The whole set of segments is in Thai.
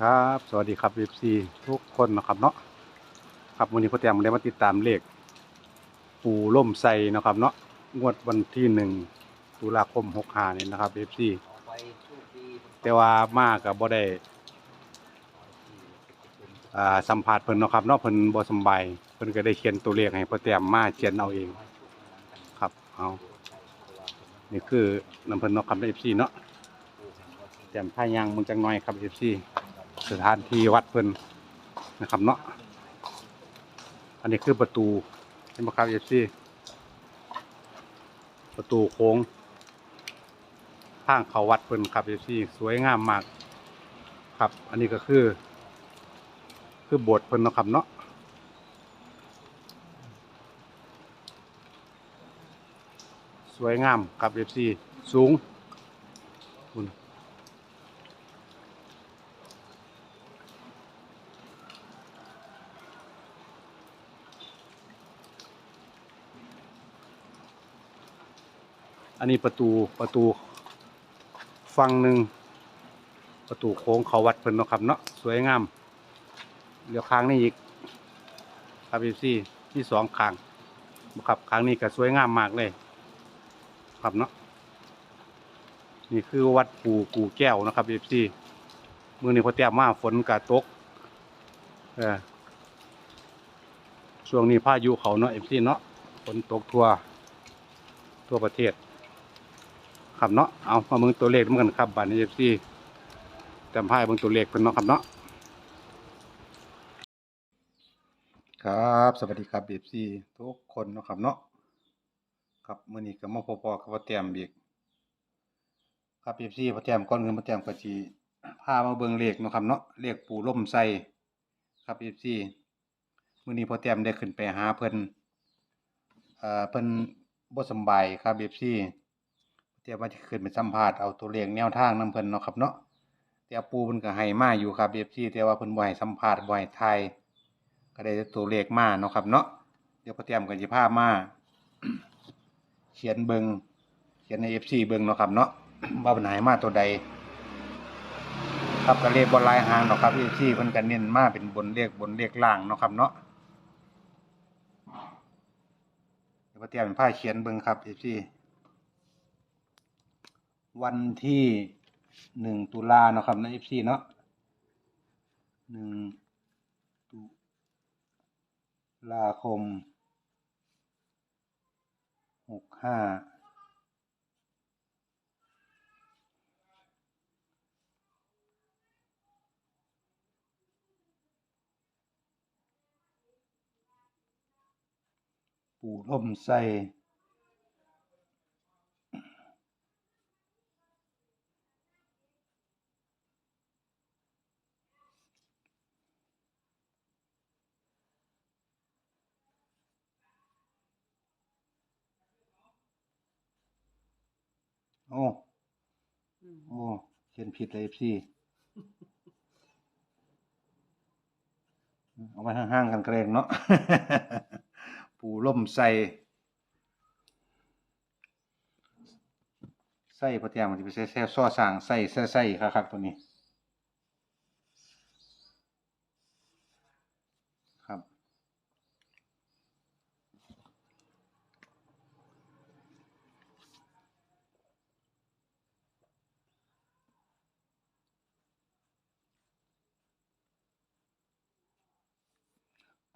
ครับ สวัสดีครับ FC ทุกคนนะครับเนาะครับวันนี้พ่อแต้มได้มาติดตามเลข ปูล่มไซนะครับเนาะงวดวันที่หนึ่งตุลาคมหกหานี่นะครับ FC แต่ว่ามากับบ่ได้อ่าสัมผัสเพิ่นเนาะครับเนาะเพิ่นบ่สบายเพิ่นก็ได้เขียนตัวเลขให้พ่อแต้มมาเขียนเอาเองครับเอานี่คือนำเพิ่นเนาะครับ FC เนาะแต้มพายางมึงจังน้อยครับ FC สถานที่วัดเพิ่นนะครับเนาะอันนี้คือประตูเห็นไหมครับเอฟซีประตูโค้งข้างเขาวัดเพิ่นครับเอฟซีสวยงามมาก ครับ อันนี้ก็คือ คือโบสถ์เพิ่นเนาะครับเนาะสวยงามครับเอฟซีสูง อันนี้ประตูประตูฝั่งหนึ่งประตูโค้งเขาวัดเพิ่นเนาะครับเนาะสวยงามเดี๋ยวค้างนี่อีกครับพี่ซี่ที่สองค้างครับครั้งนี้ก็สวยงามมากเลย ครับเนาะนี่คือวัดปู่กูแก้วนะครับพี่ซี่มือนี้พอเตรียมมาฝนกะตกเออช่วงนี้พายุเขาเนาะเอฟซีเนาะฝนตกทั่วทั่วประเทศ ครับเนาะเอามาเบิ่งตัวเลขเหมือนกันครับบัตรเอฟซีจำพายเบิ่งตัวเลขเพิ่นเนาะครับเนาะครับสวัสดีครับเอฟซีทุกคนเนาะครับเนาะครับมื้อนี้ก็มาพบๆกับพ่อแต้มอีกครับเอฟซีพ่อแต้มก่อนอื่นพ่อแต้มก็สิพามาเบิ่งเลขเนาะครับเนาะเลขปู่ล่มไส้ครับเอฟซีมื้อนี้พ่อแต้มได้ขึ้นไปหาเพิ่นเอ่อเพิ่นบ่สบายครับเอฟซี เดี๋ยวว่าจะขึ้นไปสัมภาษณ์เอาตัวเลขแนวทางนํเพิ่นเนาะครับเนาะแต่ปูเพิ่นก็ให้มาอยู่ครับ FC แต่ว่าเพิ่นบ่ให้สัมภาษณ์บ่ให้ทายก็ได้ตัวเลขมาเนาะครับเนาะเดี๋ยวพอเตรียมกันสิพามาเขียนเบิงเขียนใน FC เบิงเนาะครับเนาะว่าเพิ่นให้มาตัวใด ครับก็เลขบ่หลายหางเนาะครับ FC เพิ่นก็เน้นมาเป็นบนเลขบนเลขล่างเนาะครับเนาะเดี๋ยวพอเตรียมเป็นผ้าเขียนเบิงครับ FC วันที่หนึ่งตุลาเนาะครับในเอฟซีเนาะหนึ่งตุลาคมหกห้าปู่ร่มไส้ โอ้โอ้เขียนผิดเลยพี่เอาไว้ห่างๆกันเกรงเนาะ ปูล่มใส่ใส่พอเทียมมันจะไปใส่แซ่ซ้อสางใส่ใส่ใส่ครับตัวนี้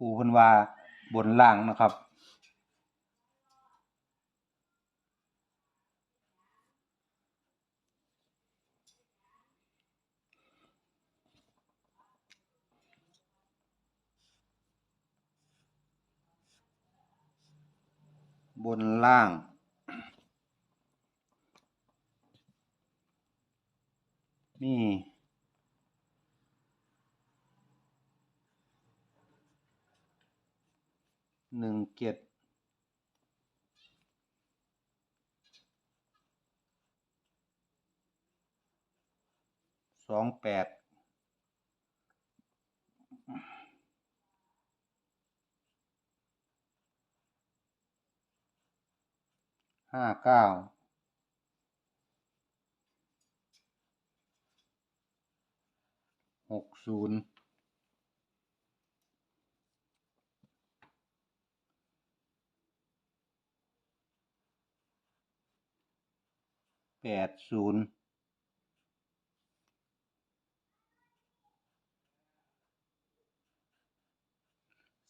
ปูเพิ่นว่าบนล่างนะครับบนล่างมี หนึ่งเจ็ดสองแปดห้าเก้าหกศูนย์ ดศูนย์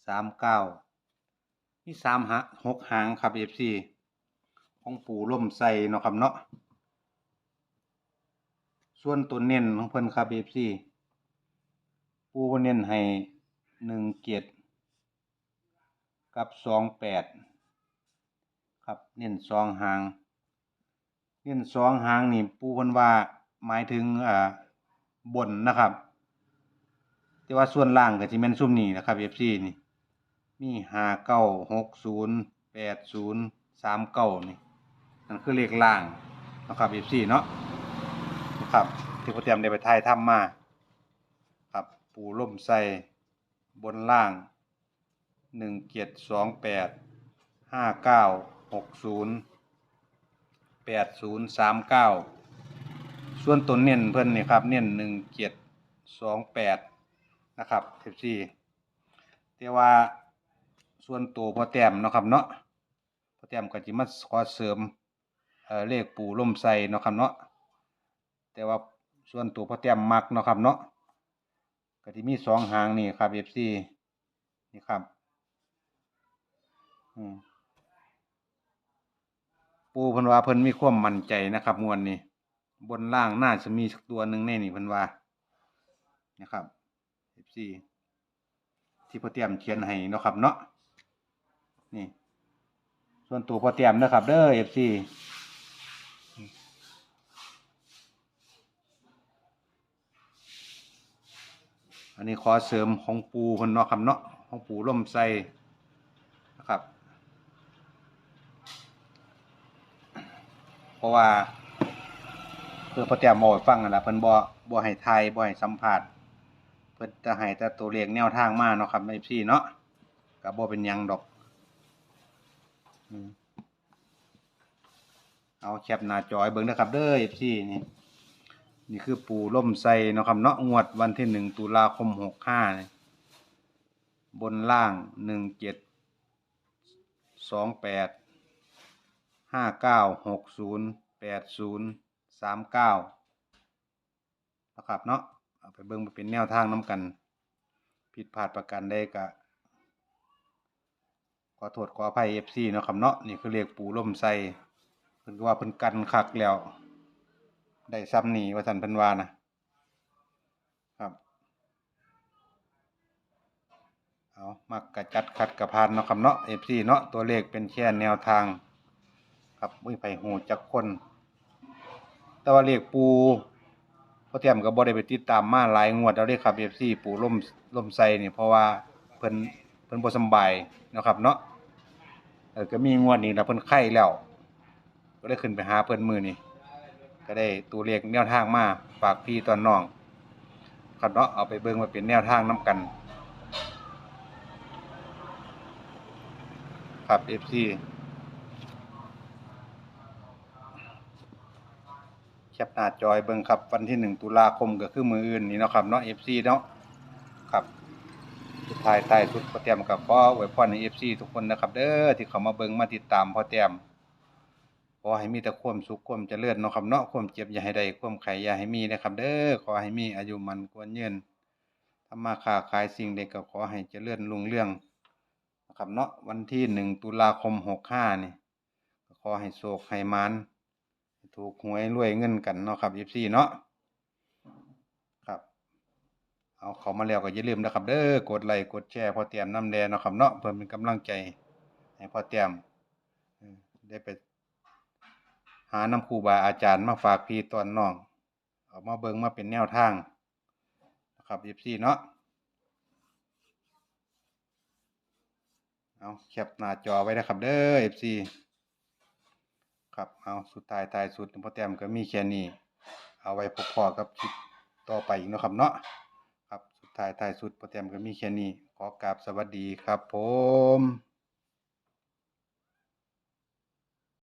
สามเก้ามีสามหหกหางครับเอฟซีของปู่ล่มใส่เนาะครับเนาะส่วนตัวเน้นของเพิ่นครับเอฟซีปูเน้นให้หนึ่งเจ็ดกับสองแปดครับเน้นสองหาง เน้นสองหางนี่ปูเพิ่นว่าหมายถึงอ่าบนนะครับ แต่ว่าส่วนล่างก็สิแม่นซุ่มนี้นะครับเอฟซีนี่มีห้าเก้าหกศูนย์แปดศูนย์สามเก้านี่นั่นคือเลขล่างนะครับเอฟซีเนาะนะครับที่พ่อเตรียมได้ไปถ่ายทำมาครับปูล่มใส่บนล่างหนึ่งเจ็ดสองแปดห้าเก้าหกศูนย์ ปดศูนย์สามเก้าส่วนตัวเน้นเพิ่นนี่ครับเน้นหนึ่งเจ็ดสองแปดนะครับเทปซี่แต่ว่าส่วนตัวพอแต้มเนาะครับเนาะพอแต้มก็จิมาขอเสริมเเลขปูล่มใส่เนาะครับเนาะแต่ว่าส่วนตัวพอแต้มมักเนาะครับเนาะก็ที่มีสองหางนี่ครับ FC นี่ครับอืม ปูเพิ่นว่าเพิ่นมีความมั่นใจนะครับงวดนี้ บนล่างน่าจะมีสักตัวหนึ่งแน่นี่เพิ่นว่านะครับ FC ที่พ่อแต้มเขียนให้เนาะครับเนาะนี่ ส่วนตัวพ่อแต้มนะครับ เด้อ FC อันนี้ขอเสริมของปูเพิ่นเนาะครับเนาะของปูร่มไส้นะครับ เพราะว่าเพื่อพอแต้มเอาให้ฟังนั่นล่ะเพิ่นบ่บ่ให้ทายบ่ให้สัมภาษณ์เพิ่นจะให้แต่ตัวเลขแนวทางมาเนาะครับในพี่เนาะก็บ่เป็นหยังดอกอืมเอาแคปหน้าจอให้เบิ่งนะครับเด้อ FC นี่ นี่คือปูล่มไซเนาะครับเนาะงวดวันที่หนึ่งตุลาคมหกห้าบนล่างหนึ่งเจ็ดสองแปด ห้าเก้าหกศูนย์แปดศูนย์สามเก้านะครับเนาะเอาไปเบิ่งเป็นแนวทางน้ำกัน ผิดพลาดประการใดก็ขอโทษขออภัยเอฟซีเนาะครับเนาะนี่คือเรียกปูล่มไซเพิ่นก็ว่าเพิ่นกันคักแล้ว ได้ซ้ำหนีว่าสันเพิ่นว่านะครับเอามักกระจัดขัดกระพานเนาะครับเนาะ FC เนาะตัวเลขเป็นแค่แนวทาง ครับมุ้ยไผหูจักคน แต่ว่าเลขปูพ่อเทียมก็บ่ได้ไปติดตามมาหลายงวดแล้วเด้ครับ FC ปูล่มล่มไซนี่เพราะว่าเพิ่นเพิ่นบ่สำบายนะครับ เนาะเออก็มีงวดนี้แล้วเพิ่นไข้แล้ว ก็ได้ขึ้นไปหาเพิ่นมือนี้ก็ได้ตัวเลขแนวทางมาฝากพี่ตอนน้องครับเนาะเอาไปเบิ่งมาเป็นแนวทางน้กัน ครับ FC แค ปหน้าจอยเบิ่งครับ วันที่หนึ่งตุลาคมก็คือมืออื่นนี่เนาะครับเนาะ FC เนาะครับสุดท้ายใต้สุดพอเตรียมกับขออวยพรให้ FC ทุกคนนะครับ เด้อที่เขามาเบิ่งมาติดตามพอเตรียมขอให้มีแต่ความสุขความเจริญเนาะครับเนาะความเจ็บอย่าให้ได้ความไข้อย่าให้มีนะครับ เด้อขอให้มีอายุมันควรยืนทำมาค้าขายสิ่งใดก็ขอให้เจริญรุ่งเรืองนะครับเนาะวันที่หนึ่งตุลาคมหกห้านี่ขอให้โชคให้มาน ถูกหวยรวยเงินกันเนาะครับยีซี่เนาะครับ เอาเขามาแล้วก็อย่าลืมนะครับ เด้อกดไลค์กดแชร์พอเตรียมน้ำแดงเนาะครับเนาะเพื่อเป็นกำลังใจให้พอเตรียมได้ไปหาน้ำครูบาอาจารย์มาฝากพี่ตอนน้อง เอามาเบิงมาเป็นแนวทางนะครับยิบซี่เนาะเอาแคปหน้าจอไว้นะครับเด้อเอฟซี ครับ เอาสุดท้ายท้ายสุดพอแต้มก็มีแค่นี้ เอาไว้พบพอกับคลิปต่อไปอีกเนาะครับเนาะครับสุดท้ายท้ายสุดพอแต้มก็มีแค่นี้ขอกราบสวัสดีครับผม